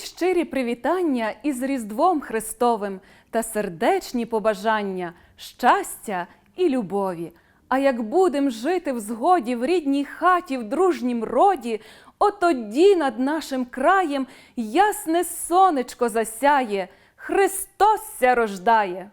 щирі привітання із Різдвом Христовим та сердечні побажання, щастя і любові. А як будем жити в згоді в рідній хаті, в дружнім роді, отоді над нашим краєм ясне сонечко засяє, Христос ся рождає.